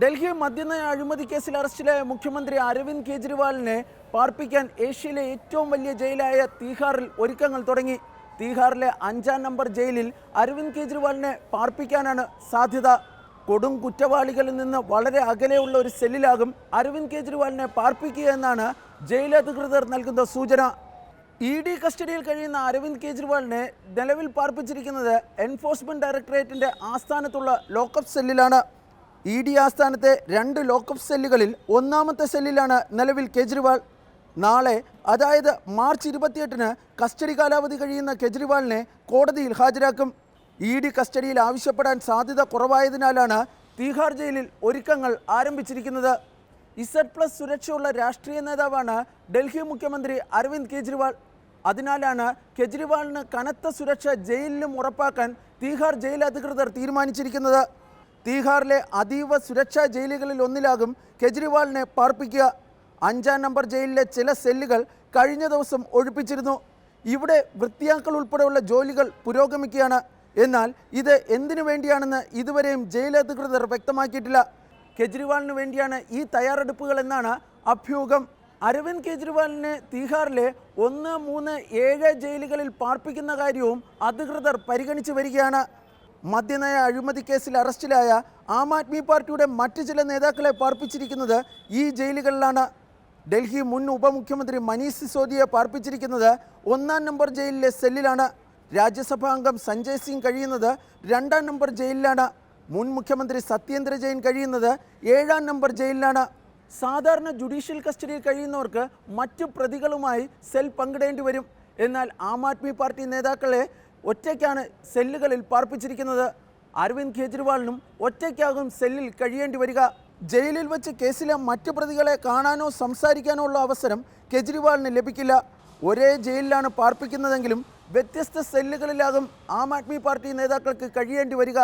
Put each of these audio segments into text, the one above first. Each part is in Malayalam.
ഡൽഹി മദ്യനയ അഴിമതി കേസിൽ അറസ്റ്റിലായ മുഖ്യമന്ത്രി അരവിന്ദ് കെജ്രിവാളിനെ പാർപ്പിക്കാൻ ഏഷ്യയിലെ ഏറ്റവും വലിയ ജയിലായ തീഹാറിൽ ഒരുക്കങ്ങൾ തുടങ്ങി. തീഹാറിലെ അഞ്ചാം നമ്പർ ജയിലിൽ അരവിന്ദ് കെജ്രിവാളിനെ പാർപ്പിക്കാനാണ് സാധ്യത. കൊടും കുറ്റവാളികളിൽ നിന്ന് വളരെ അകലെയുള്ള ഒരു സെല്ലിലാകും അരവിന്ദ് കെജ്രിവാളിനെ പാർപ്പിക്കുക എന്നാണ് ജയിൽ അധികൃതർ നൽകുന്ന സൂചന. ഇ ഡി കസ്റ്റഡിയിൽ കഴിയുന്ന അരവിന്ദ് കെജ്രിവാളിനെ നിലവിൽ പാർപ്പിച്ചിരിക്കുന്നത് എൻഫോഴ്സ്മെന്റ് ഡയറക്ടറേറ്റിന്റെ ആസ്ഥാനത്തുള്ള ലോക്കപ്പ് സെല്ലിലാണ്. ഇ ഡി ആസ്ഥാനത്തെ രണ്ട് ലോക്കപ്പ് സെല്ലുകളിൽ ഒന്നാമത്തെ സെല്ലിലാണ് നിലവിൽ കേജ്രിവാൾ. നാളെ അതായത് മാർച്ച് ഇരുപത്തിയെട്ടിന് കസ്റ്റഡി കാലാവധി കഴിയുന്ന കേജ്രിവാളിനെ കോടതിയിൽ ഹാജരാക്കും. ഇ ഡി കസ്റ്റഡിയിൽ ആവശ്യപ്പെടാൻ സാധ്യത കുറവായതിനാലാണ് തീഹാർ ജയിലിൽ ഒരുക്കങ്ങൾ ആരംഭിച്ചിരിക്കുന്നത്. ഇസഡ് പ്ലസ് സുരക്ഷയുള്ള രാഷ്ട്രീയ നേതാവാണ് ഡൽഹി മുഖ്യമന്ത്രി അരവിന്ദ് കെജ്രിവാൾ. അതിനാലാണ് കെജ്രിവാളിന് കനത്ത സുരക്ഷ ജയിലിലും ഉറപ്പാക്കാൻ തീഹാർ ജയിൽ അധികൃതർ തീരുമാനിച്ചിരിക്കുന്നത്. തീഹാറിലെ അതീവ സുരക്ഷാ ജയിലുകളിൽ ഒന്നിലാകും കെജ്രിവാളിനെ പാർപ്പിക്കുക. അഞ്ചാം നമ്പർ ജയിലിലെ ചില സെല്ലുകൾ കഴിഞ്ഞ ദിവസം ഒഴിപ്പിച്ചിരുന്നു. ഇവിടെ വൃത്തിയാക്കൽ ഉൾപ്പെടെയുള്ള ജോലികൾ പുരോഗമിക്കുകയാണ്. എന്നാൽ ഇത് എന്തിനു വേണ്ടിയാണെന്ന് ഇതുവരെയും ജയിൽ അധികൃതർ വ്യക്തമാക്കിയിട്ടില്ല. കെജ്രിവാളിന് വേണ്ടിയാണ് ഈ തയ്യാറെടുപ്പുകൾ എന്നാണ് അഭ്യൂഹം. അരവിന്ദ് കെജ്രിവാളിനെ തീഹാറിലെ ഒന്ന് മൂന്ന് ഏഴ് ജയിലുകളിൽ പാർപ്പിക്കുന്ന കാര്യവും അധികൃതർ പരിഗണിച്ചു വരികയാണ്. മദ്യനയ അഴിമതി കേസിൽ അറസ്റ്റിലായ ആം ആദ്മി പാർട്ടിയുടെ മറ്റ് ചില നേതാക്കളെ പാർപ്പിച്ചിരിക്കുന്നത് ഈ ജയിലുകളിലാണ്. ഡൽഹി മുൻ ഉപമുഖ്യമന്ത്രി മനീഷ് സിസോദിയെ പാർപ്പിച്ചിരിക്കുന്നത് ഒന്നാം നമ്പർ ജയിലിലെ സെല്ലിലാണ്. രാജ്യസഭാ അംഗം സഞ്ജയ് സിംഗ് കഴിയുന്നത് രണ്ടാം നമ്പർ ജയിലിലാണ്. മുൻ മുഖ്യമന്ത്രി സത്യേന്ദ്ര ജെയിൻ കഴിയുന്നത് ഏഴാം നമ്പർ ജയിലിലാണ്. സാധാരണ ജുഡീഷ്യൽ കസ്റ്റഡിയിൽ കഴിയുന്നവർക്ക് മറ്റു പ്രതികളുമായി സെൽ പങ്കിടേണ്ടി വരും. എന്നാൽ ആം ആദ്മി പാർട്ടി നേതാക്കളെ ഒറ്റയ്ക്കാണ് സെല്ലുകളിൽ പാർപ്പിച്ചിരിക്കുന്നത്. അരവിന്ദ് കെജ്രിവാളിനും ഒറ്റയ്ക്കാകും സെല്ലിൽ കഴിയേണ്ടി വരിക. ജയിലിൽ വെച്ച് കേസിലെ മറ്റു പ്രതികളെ കാണാനോ സംസാരിക്കാനോ ഉള്ള അവസരം കെജ്രിവാളിന് ലഭിക്കില്ല. ഒരേ ജയിലിലാണ് പാർപ്പിക്കുന്നതെങ്കിലും വ്യത്യസ്ത സെല്ലുകളിലാകും ആം ആദ്മി പാർട്ടി നേതാക്കൾക്ക് കഴിയേണ്ടി വരിക.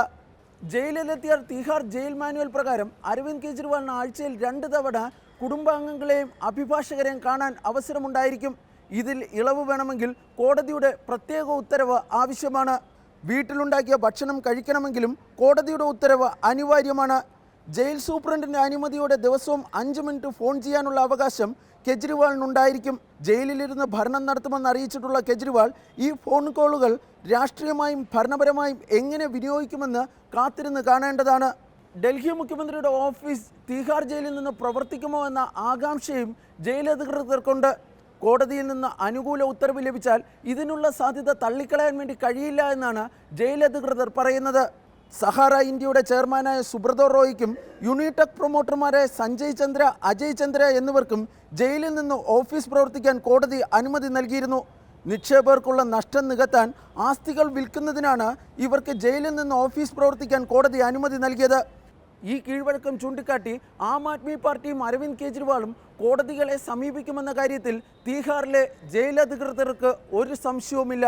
ജയിലിലെത്തിയ തീഹാർ ജയിൽ മാനുവൽ പ്രകാരം അരവിന്ദ് കെജ്രിവാളിന് ആഴ്ചയിൽ രണ്ട് തവണ കുടുംബാംഗങ്ങളെയും അഭിഭാഷകരെയും കാണാൻ അവസരമുണ്ടായിരിക്കും. ഇതിൽ ഇളവ് വേണമെങ്കിൽ കോടതിയുടെ പ്രത്യേക ഉത്തരവ് ആവശ്യമാണ്. വീട്ടിലുണ്ടാക്കിയ ഭക്ഷണം കഴിക്കണമെങ്കിലും കോടതിയുടെ ഉത്തരവ് അനിവാര്യമാണ്. ജയിൽ സൂപ്രണ്ടിന്റെ അനുമതിയോടെ ദിവസവും അഞ്ച് മിനിറ്റ് ഫോൺ ചെയ്യാനുള്ള അവകാശം കെജ്രിവാളിനുണ്ടായിരിക്കും. ജയിലിലിരുന്ന് ഭരണം നടത്തുമെന്ന് അറിയിച്ചിട്ടുള്ള കെജ്രിവാൾ ഈ ഫോൺ കോളുകൾ രാഷ്ട്രീയമായും ഭരണപരമായും എങ്ങനെ വിനിയോഗിക്കുമെന്ന് കാത്തിരുന്ന് കാണേണ്ടതാണ്. ഡൽഹി മുഖ്യമന്ത്രിയുടെ ഓഫീസ് തീഹാർ ജയിലിൽ നിന്ന് പ്രവർത്തിക്കുമോ എന്ന ആകാംക്ഷയും ജയിലധികൃതർക്കുണ്ട് കോടതിയിൽ നിന്ന് അനുകൂല ഉത്തരവ് ലഭിച്ചാൽ ഇതിനുള്ള സാധ്യത തള്ളിക്കളയാൻ വേണ്ടി കഴിയില്ല എന്നാണ് ജയിലധികൃതർ പറയുന്നത്. സഹാറ ഇന്ത്യയുടെ ചെയർമാനായ സുബ്രതോ റോയ്ക്കും യുണിടെക് പ്രൊമോട്ടർമാരായ സഞ്ജയ് ചന്ദ്ര അജയ് ചന്ദ്ര എന്നിവർക്കും ജയിലിൽ നിന്ന് ഓഫീസ് പ്രവർത്തിക്കാൻ കോടതി അനുമതി നൽകിയിരുന്നു. നിക്ഷേപകർക്കുള്ള നഷ്ടം നികത്താൻ ആസ്തികൾ വിൽക്കുന്നതിനാണ് ഇവർക്ക് ജയിലിൽ നിന്ന് ഓഫീസ് പ്രവർത്തിക്കാൻ കോടതി അനുമതി നൽകിയത്. ഈ കീഴ്വഴക്കം ചൂണ്ടിക്കാട്ടി ആം ആദ്മി പാർട്ടിയും അരവിന്ദ് കെജ്രിവാളും കോടതികളെ സമീപിക്കുമെന്ന കാര്യത്തിൽ തീഹാറിലെ ജയിലധികൃതർക്ക് ഒരു സംശയവുമില്ല.